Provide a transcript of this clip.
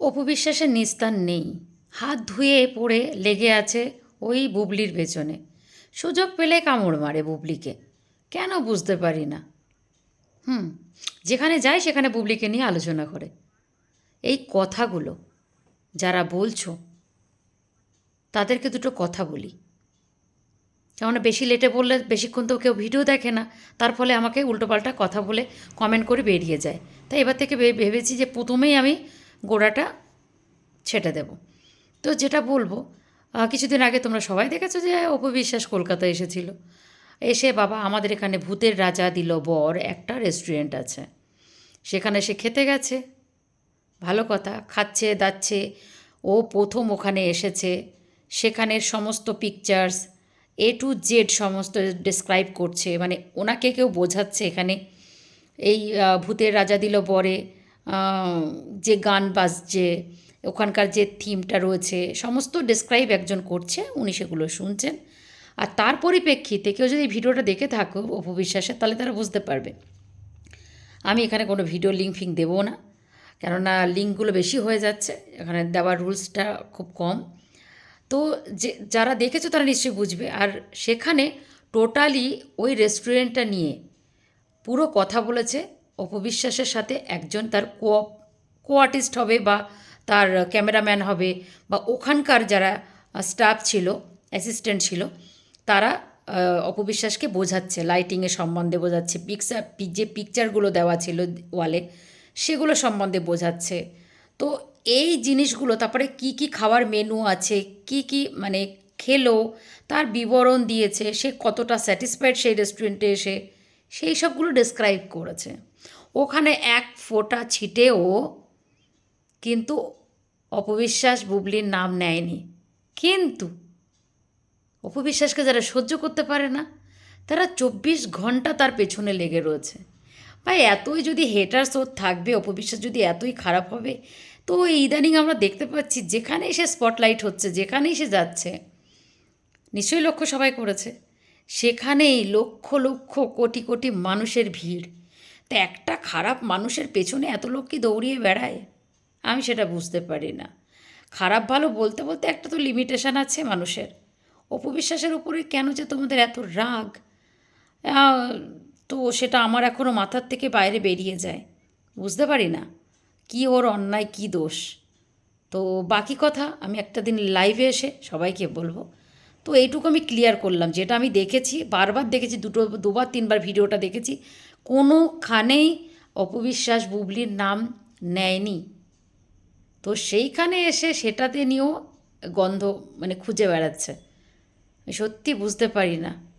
অপবিশ্বাসের নিস্তার নেই। হাত ধুয়ে পড়ে লেগে আছে ওই বুবলির পেছনে। সুযোগ পেলে কামড় মারে বুবলিকে। কেন বুঝতে পারি না। হুম, যেখানে যায় সেখানে বুবলিকে নিয়ে আলোচনা করে। এই কথাগুলো যারা বলছো, তাদেরকে দুটো কথা বলি। কেননা বেশি লেটে বললে বেশিক্ষণ তো কেউ ভিডিও দেখে না, তার ফলে আমাকে উল্টোপাল্টা কথা বলে কমেন্ট করে বেরিয়ে যায়। তাই এবার থেকে ভেবেছি যে প্রথমেই আমি গোড়াটা ছেটে দেব। তো যেটা বলব কিছুদিন আগে তোমরা সবাই দেখেছ যে অপবিশ্বাস কলকাতা এসেছিল। এসে বাবা, আমাদের এখানে ভূতের রাজা দিল বর, একটা রেস্টুরেন্ট আছে। সেখানে সে খেতে গেছে। ভালো কথা, খাচ্ছে, দাচ্ছে। ও প্রথম ওখানে এসেছে। সেখানের সমস্ত পিকচার্স এ টু জেড সমস্ত ডিসক্রাইব করছে। মানে ওনাকে কেউ বোঝাচ্ছে এখানে। এই ভূতের রাজা দিল বরে যে গান বাজছে, ওখানকার যে থিমটা রয়েছে, সমস্ত ডিসক্রাইব একজন করছে, উনি সেগুলো শুনছেন। আর তার পরিপ্রেক্ষিতে কেউ যদি ভিডিওটা দেখে থাকো অপবিশ্বাসের তাহলে তারা বুঝতে পারবে। আমি এখানে কোনো ভিডিও লিঙ্ক ফিঙ্ক দেবো না, কেননা লিঙ্কগুলো বেশি হয়ে যাচ্ছে, এখানে দেওয়ার রুলসটা খুব কম। তো যে, যারা দেখেছ তারা নিশ্চয়ই বুঝবে। আর সেখানে টোটালি ওই রেস্টুরেন্টটা নিয়ে পুরো কথা বলেছে অপবিশ্বাসের সাথে একজন তার কো কো আর্টিস্ট হবে বা তার ক্যামেরাম্যান হবে বা ওখানকার যারা স্টাফ ছিল, অ্যাসিস্ট্যান্ট ছিল, তারা অপবিশ্বাসকে বোঝাচ্ছে, লাইটিংয়ের সম্বন্ধে বোঝাচ্ছে, পিকচার যে পিকচারগুলো দেওয়া ছিল ওয়ালে, সেগুলো সম্বন্ধে বোঝাচ্ছে। তো এই জিনিসগুলো, তারপরে কি কি খাওয়ার মেনু আছে, কি কি মানে খেলো, তার বিবরণ দিয়েছে, সে কতটা স্যাটিসফাইড সেই রেস্টুরেন্টে এসে, সেই সবগুলো ডেসক্রাইব করেছে। ওখানে এক ফোঁটা ছিটেও কিন্তু অপবিশ্বাস বুবলির নাম নেয়নি। কিন্তু অপবিশ্বাসকে যারা সহ্য করতে পারে না, তারা চব্বিশ ঘণ্টা তার পেছনে লেগে রয়েছে। ভাই, এতই যদি হেটার্স ওর থাকবে, অপবিশ্বাস যদি এতই খারাপ হবে, তো ইদানিং আমরা দেখতে পাচ্ছি যেখানেই সে স্পটলাইট হচ্ছে, যেখানেই সে যাচ্ছে, নিশ্চয়ই লক্ষ্য সবাই করেছে, সেখানেই লক্ষ লক্ষ কোটি কোটি মানুষের ভিড়। একটা খারাপ মানুষের পেছনে এত লোক কি দৌড়িয়ে বেড়ায়? আমি সেটা বুঝতে পারি না। খারাপ ভালো বলতে বলতে একটা তো লিমিটেশন আছে মানুষের। অপবিশ্বাসের উপরে কেন যে তোমাদের এত রাগ? তো সেটা আমার এখনও মাথার থেকে বাইরে বেরিয়ে যায়। বুঝতে পারি না। কি ওর অন্যায়, কি দোষ? তো বাকি কথা আমি একটা দিন লাইভে এসে সবাইকে বলব। তো এইটুকু আমি ক্লিয়ার করলাম। যেটা আমি দেখেছি, বারবার দেখেছি, দুটো, দুবার, তিনবার ভিডিওটা দেখেছি। কোনোখানেই অপবিশ্বাস বুবলির নাম নেয়নি। তো সেইখানে এসে সেটাতে নিয়েও গন্ধ মানে খুঁজে বেড়াচ্ছে। আমি সত্যি বুঝতে পারি না।